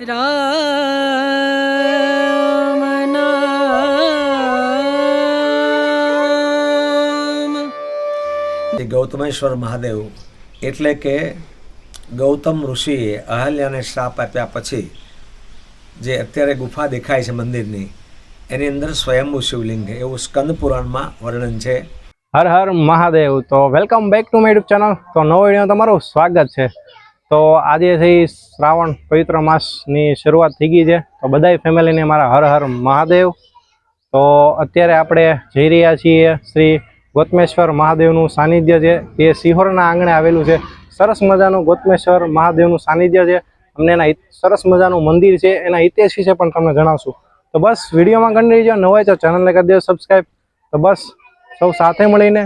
રામ ગૌતમેશ્વર મહાદેવ એટલે કે ગૌતમ ઋષિએ અહલ્યાને શ્રાપ આપ્યા પછી જે અત્યારે ગુફા દેખાય છે મંદિરની એની અંદર સ્વયંભૂ શિવલિંગ છે. એવું સ્કંદ પુરાણમાં વર્ણન છે. હર હર મહાદેવ. તો welcome back to my YouTube channel. તો નવો વીડિયો તમારું સ્વાગત છે. તો આજે થઈ શ્રાવણ પવિત્ર માસની શરૂઆત થઈ ગઈ છે. તો બધાય ફેમિલીને મારા હર હર મહાદેવ. તો અત્યારે આપણે જઈ રહ્યા છીએ શ્રી ગોતમેશ્વર મહાદેવનું સાનિધ્ય છે. એ સિહોરના આંગણે આવેલું છે. સરસ મજાનું ગોતમેશ્વર મહાદેવનું સાનિધ્ય છે. અમને એના સરસ મજાનું મંદિર છે. એના ઇતિહાસ વિશે પણ તમને જણાવશું. તો બસ વિડીયોમાં ગણી રહીજો. ન હોય તો ચેનલને કરી દેજો સબસ્ક્રાઈબ તો બસ, સૌ સાથે મળીને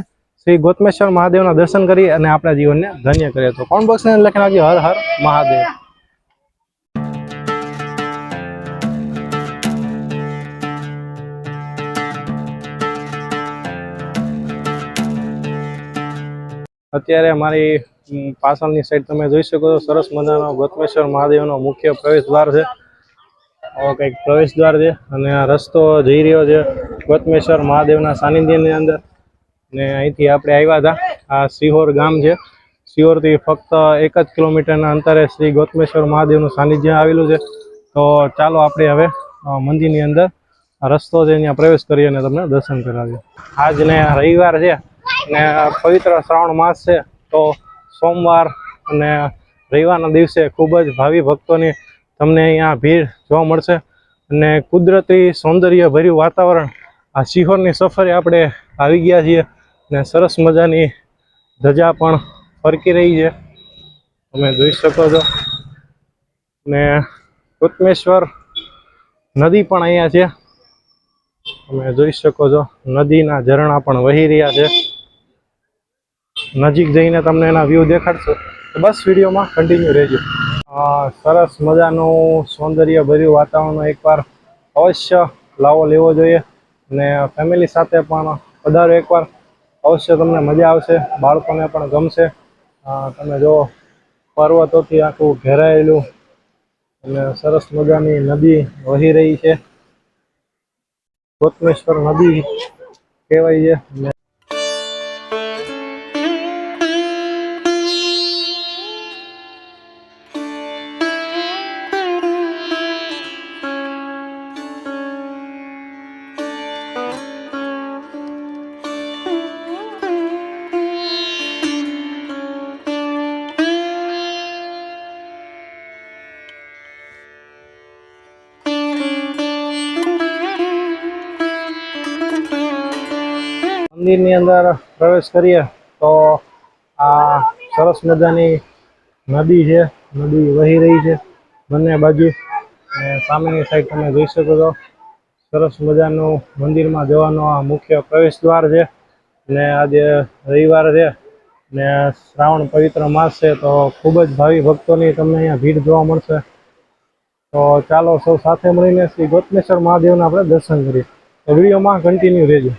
શ્રી ગોતમેશ્વર મહાદેવના દર્શન કરી અને આપણા જીવનને ધન્ય કરીએ તો કોણ બોક્સને લખી નાખજો હર હર મહાદેવ. અત્યારે મારી પાછળની સાઈડ તમે જોઈ શકો છો, સરસ મજાનો ગોતમેશ્વર મહાદેવનો મુખ્ય પ્રવેશ દ્વાર છે. કંઈક પ્રવેશ દ્વાર છે અને આ રસ્તો જઈ રહ્યો છે ગોતમેશ્વર મહાદેવના સાનિધ્યની અંદર. ને અહીંથી આપણે આવ્યા હતા. આ સિહોર ગામ છે. સિહોરથી ફક્ત એક જ કિલોમીટરના અંતરે શ્રી ગોતમેશ્વર મહાદેવનું સાનિધ્ય આવેલું છે. તો ચાલો આપણે હવે મંદિરની અંદર રસ્તો છે, ત્યાં પ્રવેશ કરી અને તમને દર્શન કરાવીએ. આજને રવિવાર છે ને પવિત્ર શ્રાવણ માસ છે, તો સોમવાર અને રવિવારના દિવસે ખૂબ જ ભાવિ ભક્તોની તમને અહીંયા ભીડ જોવા મળશે. અને કુદરતી સૌંદર્ય ભર્યું વાતાવરણ આ સિહોરની સફરે આપણે આવી ગયા છીએ. ને સરસ મજાની ધજા પણ ફરકી રહી છે. તમે જોઈ શકો છો. ને કુતમેશ્વર નદી પણ અહીંયા છે. તમે જોઈ શકો છો, નદીના ઝરણા પણ વહી રહ્યા છે. નજીક જઈને તમને એના વ્યૂ દેખાડશો. તો બસ વિડીયોમાં કન્ટિન્યુ રહેજો. સરસ મજાનું સૌંદર્ય ભર્યું વાતાવરણ એકવાર અવશ્ય લાવો લેવો જોઈએ. અને ફેમિલી સાથે પણ પધારો એકવાર. અવશ્ય તમને મજા આવશે, બાળકોને પણ ગમશે. તમે જો પર્વતોથી આખું ઘેરાયેલું અને સરસ મજાની નદી વહી રહી છે. ગોતમેશ્વર નદી કહેવાય છે. મંદિરની અંદર પ્રવેશ કરીએ તો આ સરસ મજાની નદી છે, નદી વહી રહી છે બંને બાજુ. અને સામેની સાઈડ તમે જોઈ શકો છો, સરસ મજાનું મંદિરમાં જવાનો આ મુખ્ય પ્રવેશ દ્વાર છે. ને આજે રવિવાર છે ને શ્રાવણ પવિત્ર માસ છે તો ખૂબ જ ભાવિ ભક્તોની તમને અહીંયા ભીડ જોવા મળશે. તો ચાલો સૌ સાથે મળીને શ્રી ગોતમેશ્વર મહાદેવના આપણે દર્શન કરીએ. તો વિડીયોમાં કન્ટિન્યુ રહેજો.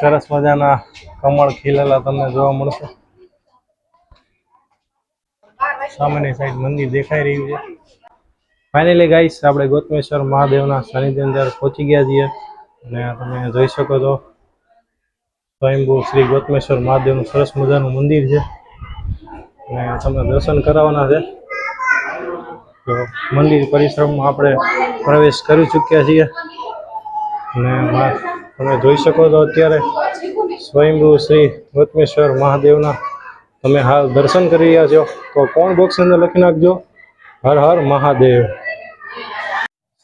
સરસ મજાના કમળ ખીલેલા તમને જોવા મળશે. સામેની સાઈડ મંદિર દેખાઈ રહ્યું છે. ફાઇનલી ગાઈસ આપણે ગોતમેશ્વર મહાદેવના સાનિધ્ય અંદર પહોંચી ગયા છીએ. અને તમે જોઈ શકો છો. સ્વયંભૂ શ્રી ગોતમેશ્વર મહાદેવનું સરસ મજાનું મંદિર છે. અને તમને દર્શન કરાવવાના છે. તો મંદિર પરિશ્રમમાં આપણે પ્રવેશ કરી ચૂક્યા છીએ. અને તમે જોઈ શકો છો અત્યારે સ્વયંભૂ શ્રી ગોતમેશ્વર મહાદેવના તમે હાલ દર્શન કરી રહ્યા છો. તો કોણ બોક્સ અંદર લખી નાખજો? હર હર મહાદેવ.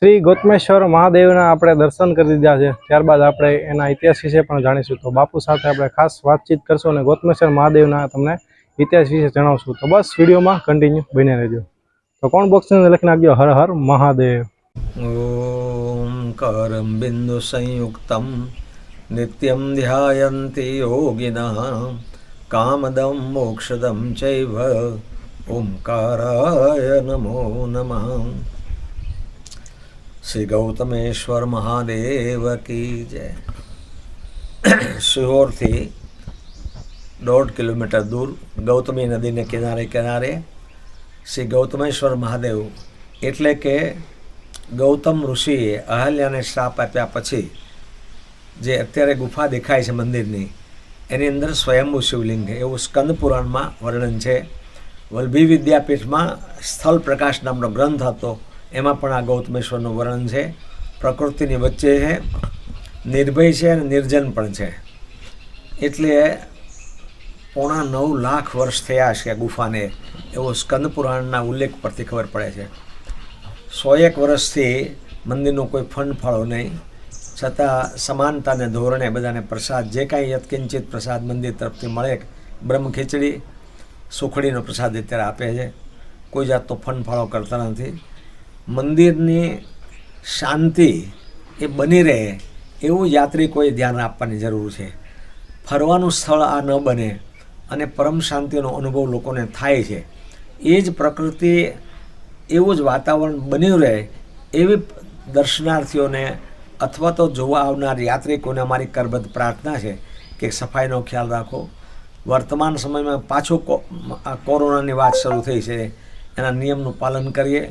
શ્રી ગોતમેશ્વર મહાદેવના આપણે દર્શન કરી દીધા છે. ત્યારબાદ આપણે એના ઇતિહાસ વિશે પણ જાણીશું. તો બાપુ સાથે આપણે ખાસ વાતચીત કરશું અને ગોતમેશ્વર મહાદેવના તમને ઇતિહાસ વિશે જણાવશું. તો બસ વિડીયોમાં કન્ટિન્યુ બની રહેજો. તો કોણ બોક્સ અંદર લખી નાખજો? હર હર મહાદેવ. ઓમકારં બિંદુ बिन्दुसंयुक्तं नित्यं ध्यायन्ति योगिनः, कामदं मोक्षदं चैव। ओङ्काराय નમો नमः। શ્રી ગૌતમેશ્વર મહાદેવ કી જય સિહોરથી દોઢ કિલોમીટર દૂર ગૌતમી નદીને કિનારે કિનારે શ્રી ગૌતમેશ્વર મહાદેવ એટલે કે ગૌતમ ઋષિએ અહલ્યાને શ્રાપ આપ્યા પછી જે અત્યારે ગુફા દેખાય છે મંદિરની, એની અંદર સ્વયંભૂ શિવલિંગ એવું સ્કંદ પુરાણમાં વર્ણન છે. વલ્ભી વિદ્યાપીઠમાં સ્થળ પ્રકાશ નામનો ગ્રંથ હતો. એમાં પણ આ ગૌતમેશ્વરનું વર્ણન છે. પ્રકૃતિની વચ્ચે છે, નિર્ભય છે અને નિર્જન પણ છે. એટલે પોણા નવ લાખ વર્ષ થયા છે ગુફાને. એવો સ્કંદ પુરાણના ઉલ્લેખ પરથી ખબર પડે છે. સો એક વર્ષથી મંદિરનો કોઈ ફંડ ફાળો નહીં. છતાં સમાનતાને ધોરણે બધાને પ્રસાદ, જે કાંઈ યત્કિંચિત પ્રસાદ મંદિર તરફથી મળે, બ્રહ્મ ખીચડી, સુખડીનો પ્રસાદ અત્યારે આપે છે. કોઈ જાતનો ફંડ ફાળો કરતા નથી. મંદિરની શાંતિ એ બની રહે એવું યાત્રિકોએ ધ્યાન આપવાની જરૂર છે. ફરવાનું સ્થળ આ ન બને અને પરમ શાંતિનો અનુભવ લોકોને થાય છે. એ જ પ્રકૃતિ એવું જ વાતાવરણ બન્યું રહે એવી દર્શનાર્થીઓને અથવા તો જોવા આવનાર યાત્રિકોને અમારી કરબદ્ધ પ્રાર્થના છે કે સફાઈનો ખ્યાલ રાખો. વર્તમાન સમયમાં પાછો કોરોનાની વાત શરૂ થઈ છે. એના નિયમનું પાલન કરીએ,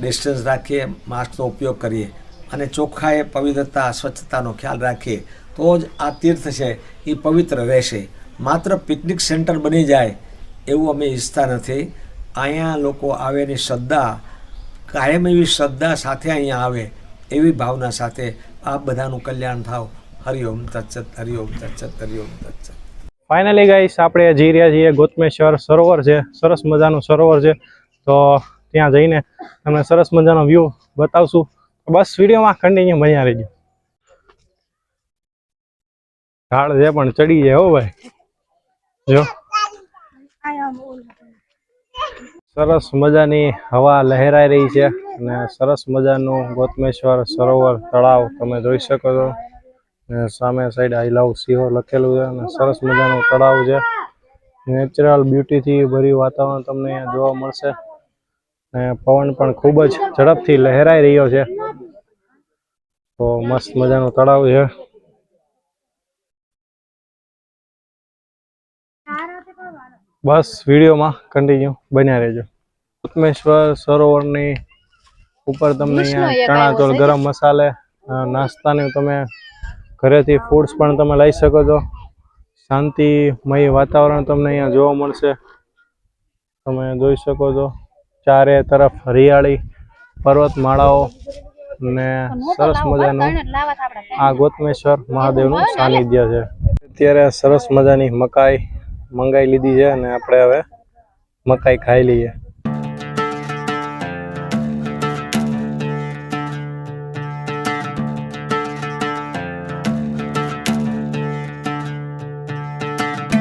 ડિસ્ટન્સ રાખીએ, માસ્કનો ઉપયોગ કરીએ અને ચોખ્ખાએ પવિત્રતા, સ્વચ્છતાનો ખ્યાલ રાખીએ. તો જ આ તીર્થ છે એ પવિત્ર રહેશે. માત્ર પિકનિક સેન્ટર બની જાય એવું અમે ઈચ્છતા નથી. અહીંયા લોકો આવે એની શ્રદ્ધા કાયમ એવી શ્રદ્ધા સાથે અહીંયા આવે એવી ભાવના સાથે આ બધાનું કલ્યાણ થાવ. હરિઓમ તત્સત હરિઓમ તત્સત હરિઓમ તત્સત. ફાઇનલી ગાઈસ આપણે જઈ રહ્યા છીએ ગોતમેશ્વર સરોવર છે સરસ મજાનું સરોવર છે. તો ત્યાં જઈને તમને સરસ મજાનો વ્યૂ બતાવશું. બસ વિડીયોમાં કન્ટિન્યુ મજા રહેજો. ઝાડ છે પણ ચડી જાય હો ભાઈ. જો. સરસ મજાની હવા લહેરાઈ રહી છે અને સરસ મજાનું ગોતમેશ્વર સરોવર તળાવ તમે જોઈ શકો છો. અને સામે સાઈડ આઈ લવ સિંહો લખેલું છે અને સરસ મજાનું તળાવ છે. નેચરલ બ્યુટીથી ભર્યું વાતાવરણ તમને જોવા મળશે. અને પવન પણ ખૂબ જ ઝડપથી લહેરાઈ રહ્યો છે. તો મસ્ત મજાનું તળાવ છે. બસ વિડીયોમાં કન્ટિન્યુ બન્યા રહેજો. ઉત્મેશ્વર સરોવરની ઉપર તમને અહીંયા ચણાચોળ ગરમ મસાલે નાસ્તાની નાસ્તાને તમે ઘરેથી ફૂડ્સ પણ તમે લઈ શકો છો. શાંતિમય વાતાવરણ તમને અહીંયા જોવા મળશે. તમે જોઈ શકો છો ચારે તરફ હરિયાળી પર્વતમાળાઓ ને સરસ મજાનું આ ગોતમેશ્વર મહાદેવનું સાનિધ્ય છે. અત્યારે સરસ મજાની મકાઈ મંગાઈ લીધી છે અને આપણે હવે મકાઈ ખાઈ લઈએ.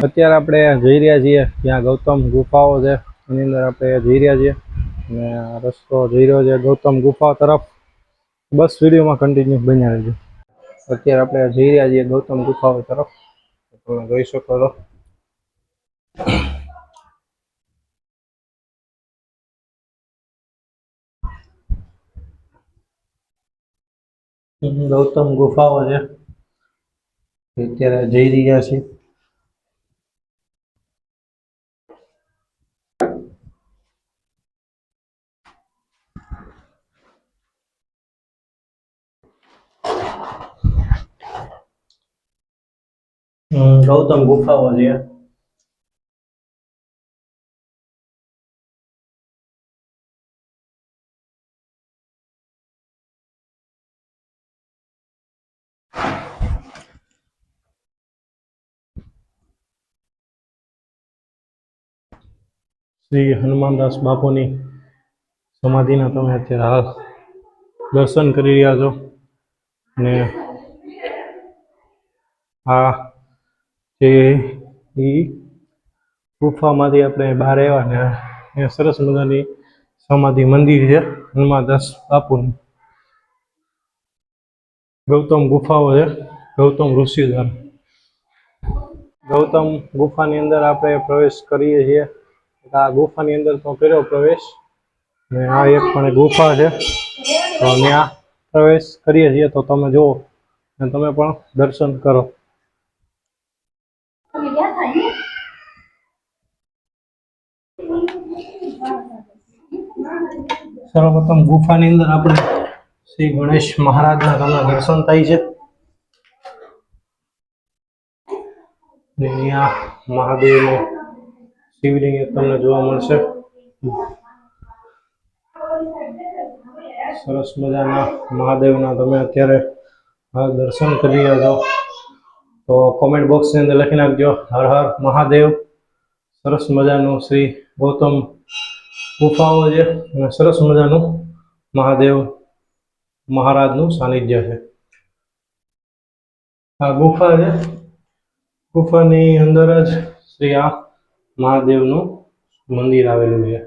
અત્યારે આપણે જઈ રહ્યા છીએ, ત્યાં ગૌતમ ગુફાઓ છે, એની અંદર આપણે જઈ રહ્યા છીએ. અને રસ્તો જઈ રહ્યો છે ગૌતમ ગુફા તરફ. બસ વિડીયોમાં કન્ટિન્યુ બન્યા રહેજો. અત્યારે આપણે જઈ રહ્યા છીએ ગૌતમ ગુફાઓ તરફ. તમે જોઈ શકો છો. ગૌતમ ગુફાઓ છે. અત્યારે જઈ રહ્યા છે. ગૌતમ ગુફાઓ છે. શ્રી હનુમાનદાસ બાપુની સમાધિના તમે અત્યારે હાલ દર્શન કરી રહ્યા છો અને આ જે એ ગુફામાંથી આપણે બહાર આવ્યા ને એ સરસ મજાની સમાધિ મંદિર છે હનુમાનદાસ બાપુની. ગૌતમ ગુફાઓ છે, ગૌતમ ઋષિ ગૌતમ ગુફાની અંદર આપણે પ્રવેશ કરીએ છીએ. આ ગુફાની અંદર તો કર્યો પ્રવેશ. ને આ એક પણ ગુફા છે. તો ત્યાં પ્રવેશ કરીએ છીએ. તો તમે જુઓ અને તમે પણ દર્શન કરો. સર્વપ્રથમ ગુફાની અંદર આપણે શ્રી ગણેશ મહારાજના તમને દર્શન થાય છે. અહીંયા મહાદેવનો શિવલિંગ તમને જોવા મળશે. સરસ મજાના મહાદેવના તમે અત્યારે દર્શન કરી રહ્યા છો. તો કોમેન્ટ બોક્સની અંદર લખી નાખજો. હર હર મહાદેવ. સરસ મજાનું શ્રી ગૌતમ ગુફાઓ છે અને સરસ મજાનું મહાદેવ મહારાજનું સાનિધ્ય છે. આ ગુફા છે. ગુફાની અંદર જ શ્રી આ મહાદેવનું મંદિર આવેલું છે.